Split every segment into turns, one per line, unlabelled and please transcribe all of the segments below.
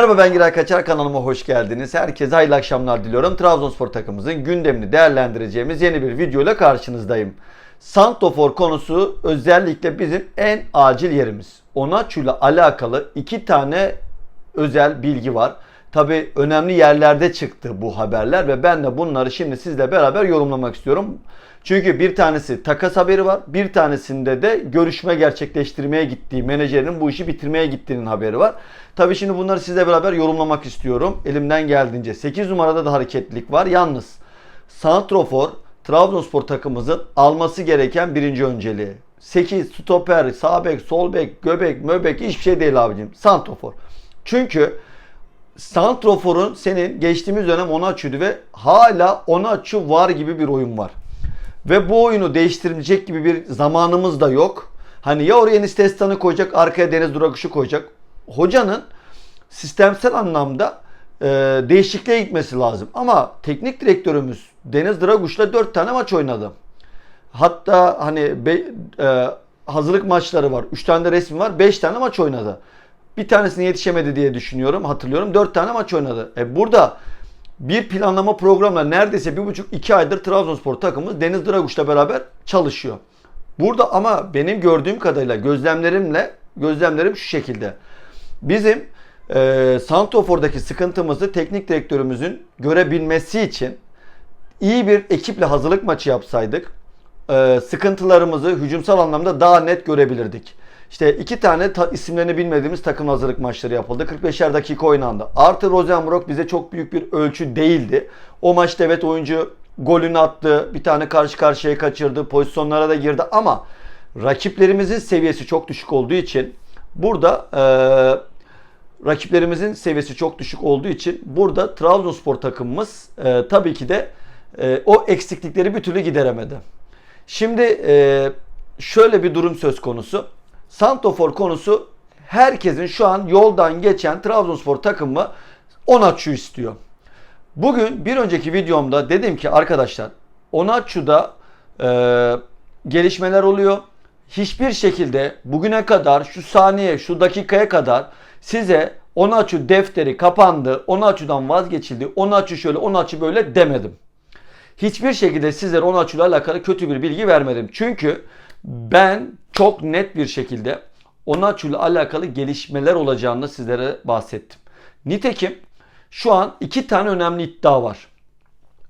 Merhaba ben Giray Kaçar kanalıma hoş geldiniz. Herkese hayırlı akşamlar diliyorum. Trabzonspor takımımızın gündemini değerlendireceğimiz yeni bir videoyla karşınızdayım. Santofor konusu özellikle bizim en acil yerimiz. Onaçu ile alakalı iki tane özel bilgi var. Tabi önemli yerlerde çıktı bu haberler ve ben de bunları şimdi sizle beraber yorumlamak istiyorum. Çünkü bir tanesi takas haberi var. Bir tanesinde de görüşme gerçekleştirmeye gittiği, menajerinin bu işi bitirmeye gittiğinin haberi var. Tabi şimdi bunları sizle beraber yorumlamak istiyorum. Elimden geldiğince. 8 numarada da hareketlilik var. Yalnız Santrofor Trabzonspor takımımızın alması gereken birinci önceliği. 8 stoper, sağ bek, sol bek, göbek, möbek hiçbir şey değil abicim. Santrofor. Çünkü Santrofor'un senin geçtiğimiz dönem Onaçu'ydu ve hala Onaçu var gibi bir oyun var. Ve bu oyunu değiştirecek gibi bir zamanımız da yok. Hani ya oraya Enis Destan'ı koyacak, arkaya Deniz Durakuş'u koyacak. Hocanın sistemsel anlamda e, değişikliğe gitmesi lazım. Ama teknik direktörümüz Deniz Draguş'la 4 tane maç oynadı. Hatta hani be, e, hazırlık maçları var. 3 tane de resmi var. 5 tane maç oynadı. Bir tanesine yetişemedi diye düşünüyorum. Hatırlıyorum. 4 tane maç oynadı. E burada bir planlama programla neredeyse 1,5-2 aydır Trabzonspor takımı Deniz Draguş'la beraber çalışıyor. Burada ama benim gördüğüm kadarıyla gözlemlerimle gözlemlerim şu şekilde. Bizim e, Santofor'daki sıkıntımızı teknik direktörümüzün görebilmesi için iyi bir ekiple hazırlık maçı yapsaydık e, sıkıntılarımızı hücumsal anlamda daha net görebilirdik. İşte iki tane ta, isimlerini bilmediğimiz takım hazırlık maçları yapıldı. 45'er dakika oynandı. Artı Rosenbrock bize çok büyük bir ölçü değildi. O maçta evet oyuncu golünü attı. Bir tane karşı karşıya kaçırdı. Pozisyonlara da girdi ama rakiplerimizin seviyesi çok düşük olduğu için burada e, rakiplerimizin seviyesi çok düşük olduğu için burada Trabzonspor takımımız e, tabii ki de e, o eksiklikleri bir türlü gideremedi. Şimdi e, şöyle bir durum söz konusu. Santofor konusu herkesin şu an yoldan geçen Trabzonspor takımı Onaçu istiyor. Bugün bir önceki videomda dedim ki arkadaşlar Onaçu'da e, gelişmeler oluyor. Hiçbir şekilde bugüne kadar şu saniye şu dakikaya kadar size Onaçu defteri kapandı, Onaçu'dan vazgeçildi, Onaçu şöyle, Onaçu böyle demedim. Hiçbir şekilde sizlere Onaçu ile alakalı kötü bir bilgi vermedim. Çünkü ben çok net bir şekilde Onaçu ile alakalı gelişmeler olacağını sizlere bahsettim. Nitekim şu an iki tane önemli iddia var.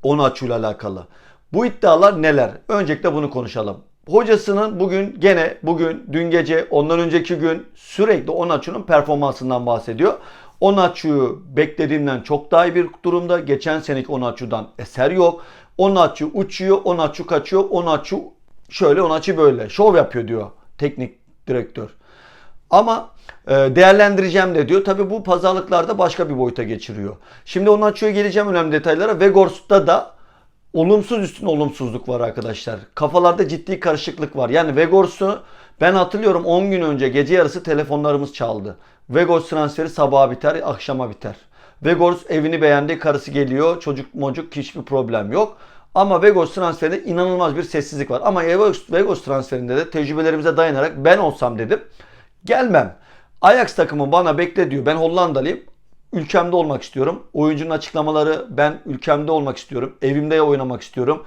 Onaçu ile alakalı. Bu iddialar neler? Öncelikle bunu konuşalım. Hocasının bugün gene bugün dün gece ondan önceki gün sürekli Onaçu'nun performansından bahsediyor. Onaçu'yu beklediğimden çok daha iyi bir durumda. Geçen seneki Onaçu'dan eser yok. Onaçu uçuyor, Onaçu kaçıyor, Onaçu şöyle, Onaçu böyle. Şov yapıyor diyor teknik direktör. Ama e, değerlendireceğim de diyor. Tabi bu pazarlıklarda başka bir boyuta geçiriyor. Şimdi Onaçu'ya geleceğim önemli detaylara. Vegors'ta da olumsuz üstüne olumsuzluk var arkadaşlar. Kafalarda ciddi karışıklık var. Yani Vegors'u ben hatırlıyorum 10 gün önce gece yarısı telefonlarımız çaldı. Vegors transferi sabaha biter, akşama biter. Vegors evini beğendi, karısı geliyor, çocuk mocuk hiçbir problem yok. Ama Vegos transferinde inanılmaz bir sessizlik var. Ama Vegos, Vegos transferinde de tecrübelerimize dayanarak ben olsam dedim. Gelmem. Ajax takımı bana bekle diyor. Ben Hollandalıyım. Ülkemde olmak istiyorum. Oyuncunun açıklamaları ben ülkemde olmak istiyorum. Evimde oynamak istiyorum.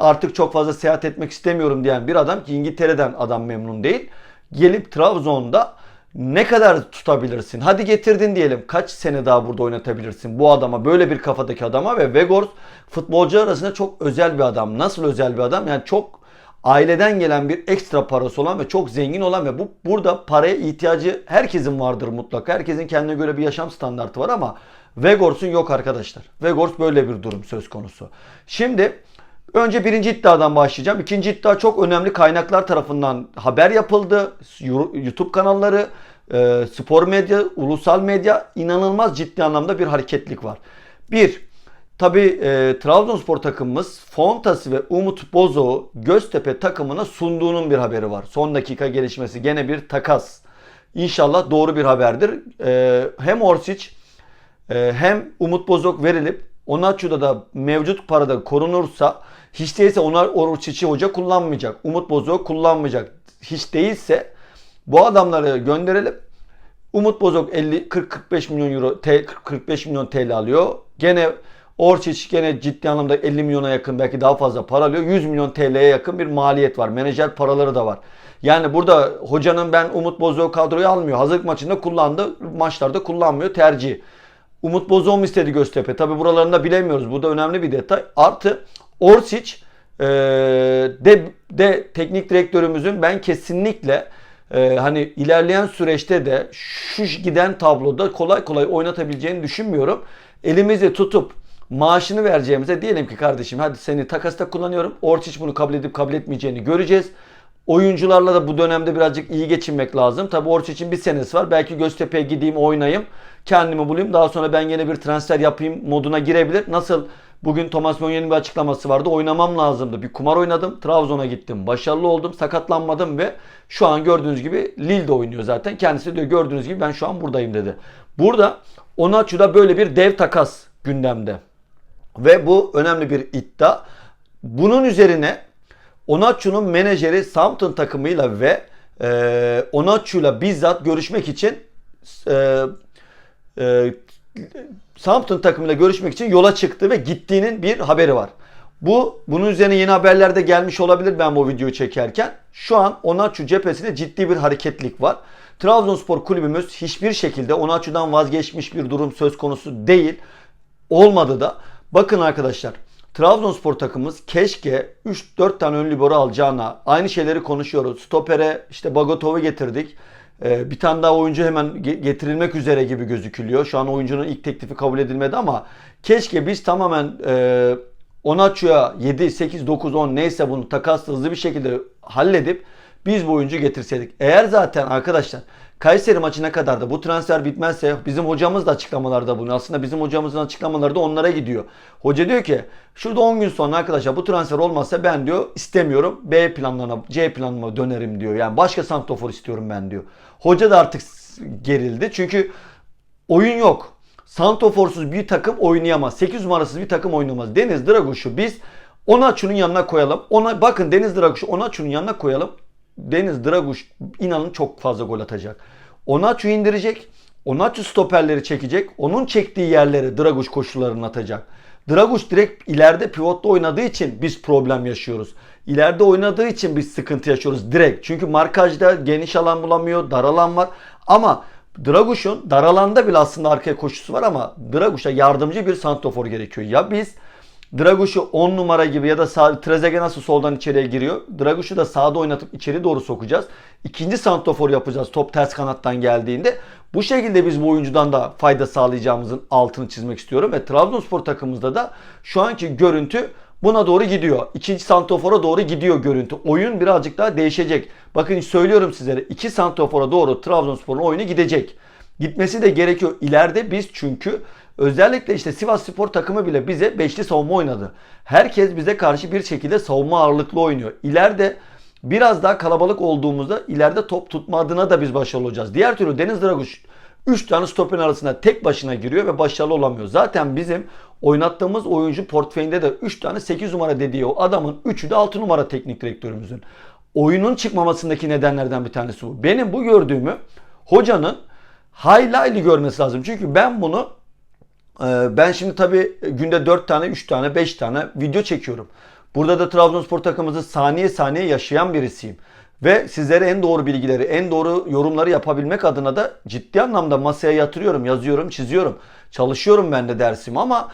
Artık çok fazla seyahat etmek istemiyorum diyen bir adam ki İngiltere'den adam memnun değil. Gelip Trabzon'da ne kadar tutabilirsin? Hadi getirdin diyelim. Kaç sene daha burada oynatabilirsin bu adama, böyle bir kafadaki adama ve Vegors futbolcu arasında çok özel bir adam. Nasıl özel bir adam? Yani çok aileden gelen bir ekstra parası olan ve çok zengin olan ve bu burada paraya ihtiyacı herkesin vardır mutlaka. Herkesin kendine göre bir yaşam standartı var ama Vegors'un yok arkadaşlar. Vegors böyle bir durum söz konusu. Şimdi Önce birinci iddiadan başlayacağım. İkinci iddia çok önemli kaynaklar tarafından haber yapıldı. YouTube kanalları, e, spor medya, ulusal medya inanılmaz ciddi anlamda bir hareketlik var. Bir, tabi e, Trabzonspor takımımız Fontası ve Umut Bozo'u Göztepe takımına sunduğunun bir haberi var. Son dakika gelişmesi gene bir takas. İnşallah doğru bir haberdir. E, hem Orsic e, hem Umut Bozok verilip Onaçu'da da mevcut parada korunursa hiç değilse onlar Orçiç'i hoca kullanmayacak. Umut Bozok kullanmayacak. Hiç değilse bu adamları gönderelim. Umut Bozok 50 40 45 milyon euro T- 45 milyon TL alıyor. Gene Orçiç gene ciddi anlamda 50 milyona yakın belki daha fazla para alıyor. 100 milyon TL'ye yakın bir maliyet var. Menajer paraları da var. Yani burada hocanın ben Umut Bozok'u kadroya almıyor. Hazırlık maçında kullandı. Maçlarda kullanmıyor. Tercih. Umut Bozok mu istedi Göztepe? Tabi buralarında bilemiyoruz. Bu da önemli bir detay. Artı Orsic e, de, de teknik direktörümüzün ben kesinlikle e, hani ilerleyen süreçte de şu giden tabloda kolay kolay oynatabileceğini düşünmüyorum. Elimizde tutup maaşını vereceğimize diyelim ki kardeşim hadi seni takasta kullanıyorum. Orsic bunu kabul edip kabul etmeyeceğini göreceğiz. Oyuncularla da bu dönemde birazcık iyi geçinmek lazım. Tabi Orç için bir senesi var. Belki Göztepe'ye gideyim oynayayım. Kendimi bulayım. Daha sonra ben yine bir transfer yapayım moduna girebilir. Nasıl bugün Thomas Meunier'in bir açıklaması vardı. Oynamam lazımdı. Bir kumar oynadım. Trabzon'a gittim. Başarılı oldum. Sakatlanmadım ve şu an gördüğünüz gibi Lille'de oynuyor zaten. Kendisi diyor gördüğünüz gibi ben şu an buradayım dedi. Burada Onaçu'da böyle bir dev takas gündemde. Ve bu önemli bir iddia. Bunun üzerine Onaçu'nun menajeri Southampton takımıyla ve e, Onaçu'yla bizzat görüşmek için e, e, Southampton takımıyla görüşmek için yola çıktı ve gittiğinin bir haberi var. Bu bunun üzerine yeni haberler de gelmiş olabilir ben bu videoyu çekerken. Şu an Onaçu cephesinde ciddi bir hareketlik var. Trabzonspor kulübümüz hiçbir şekilde Onaçu'dan vazgeçmiş bir durum söz konusu değil. Olmadı da. Bakın arkadaşlar Trabzonspor takımımız keşke 3-4 tane ön libero alacağına aynı şeyleri konuşuyoruz. Stopere işte Bagotov'u getirdik. Ee, bir tane daha oyuncu hemen ge- getirilmek üzere gibi gözükülüyor. Şu an oyuncunun ilk teklifi kabul edilmedi ama keşke biz tamamen e, Onaçu'ya 7, 8, 9, 10 neyse bunu takasla hızlı bir şekilde halledip biz bu oyuncu getirseydik. Eğer zaten arkadaşlar Kayseri maçına kadar da bu transfer bitmezse bizim hocamız da açıklamalarda bunu. Aslında bizim hocamızın açıklamaları da onlara gidiyor. Hoca diyor ki şurada 10 gün sonra arkadaşlar bu transfer olmazsa ben diyor istemiyorum. B planlarına C planıma dönerim diyor. Yani başka santrofor istiyorum ben diyor. Hoca da artık gerildi. Çünkü oyun yok. Santoforsuz bir takım oynayamaz. 8 numarasız bir takım oynamaz. Deniz Draguş'u biz Onaçu'nun yanına koyalım. Ona bakın Deniz Draguş'u Onaçu'nun yanına koyalım. Deniz Draguş inanın çok fazla gol atacak. Onaçu indirecek. Onaçu stoperleri çekecek. Onun çektiği yerleri Draguş koşularını atacak. Draguş direkt ileride pivotta oynadığı için biz problem yaşıyoruz. İleride oynadığı için biz sıkıntı yaşıyoruz direkt. Çünkü markajda geniş alan bulamıyor, dar alan var. Ama Draguş'un dar alanda bile aslında arkaya koşusu var ama Draguş'a yardımcı bir santrofor gerekiyor. Ya biz Draguş'u 10 numara gibi ya da sağ, nasıl soldan içeriye giriyor. Draguş'u da sağda oynatıp içeri doğru sokacağız. İkinci santrofor yapacağız top ters kanattan geldiğinde. Bu şekilde biz bu oyuncudan da fayda sağlayacağımızın altını çizmek istiyorum. Ve Trabzonspor takımımızda da şu anki görüntü buna doğru gidiyor. İkinci santrofora doğru gidiyor görüntü. Oyun birazcık daha değişecek. Bakın söylüyorum sizlere. iki santrofora doğru Trabzonspor'un oyunu gidecek. Gitmesi de gerekiyor. İleride biz çünkü özellikle işte Sivas Spor takımı bile bize beşli savunma oynadı. Herkes bize karşı bir şekilde savunma ağırlıklı oynuyor. İleride biraz daha kalabalık olduğumuzda ileride top tutma adına da biz başarılı olacağız. Diğer türlü Deniz Draguş 3 tane stoperin arasında tek başına giriyor ve başarılı olamıyor. Zaten bizim oynattığımız oyuncu portföyünde de 3 tane 8 numara dediği o adamın 3'ü de 6 numara teknik direktörümüzün. Oyunun çıkmamasındaki nedenlerden bir tanesi bu. Benim bu gördüğümü hocanın highlight'li görmesi lazım. Çünkü ben bunu ben şimdi tabii günde 4 tane, 3 tane, 5 tane video çekiyorum. Burada da Trabzonspor takımımızı saniye saniye yaşayan birisiyim. Ve sizlere en doğru bilgileri, en doğru yorumları yapabilmek adına da ciddi anlamda masaya yatırıyorum, yazıyorum, çiziyorum. Çalışıyorum ben de dersimi ama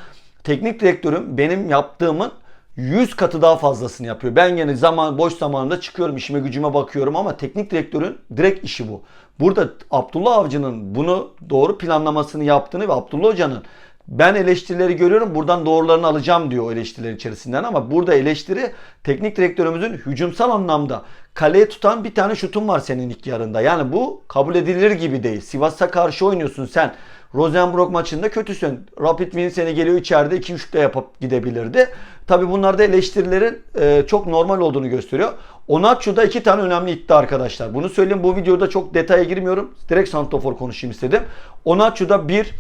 teknik direktörüm benim yaptığımın 100 katı daha fazlasını yapıyor. Ben yine zaman boş zamanımda çıkıyorum, işime gücüme bakıyorum ama teknik direktörün direkt işi bu. Burada Abdullah Avcı'nın bunu doğru planlamasını yaptığını ve Abdullah Hoca'nın ben eleştirileri görüyorum buradan doğrularını alacağım diyor eleştiriler içerisinden ama burada eleştiri teknik direktörümüzün hücumsal anlamda kaleye tutan bir tane şutun var senin ilk yarında. Yani bu kabul edilir gibi değil. Sivas'a karşı oynuyorsun sen. Rosenborg maçında kötüsün. Rapid Wien seni geliyor içeride 2-3 de yapıp gidebilirdi. Tabi bunlarda eleştirilerin e, çok normal olduğunu gösteriyor. Onaçu'da iki tane önemli iddia arkadaşlar. Bunu söyleyeyim bu videoda çok detaya girmiyorum. Direkt Santofor konuşayım istedim. Onaçu'da bir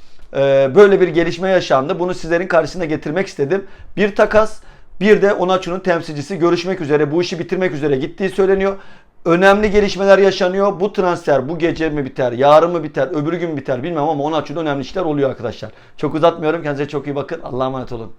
böyle bir gelişme yaşandı. Bunu sizlerin karşısına getirmek istedim. Bir takas bir de Onaçu'nun temsilcisi görüşmek üzere bu işi bitirmek üzere gittiği söyleniyor. Önemli gelişmeler yaşanıyor. Bu transfer bu gece mi biter, yarın mı biter, öbür gün mü biter bilmem ama onun açıdan önemli işler oluyor arkadaşlar. Çok uzatmıyorum. Kendinize çok iyi bakın. Allah'a emanet olun.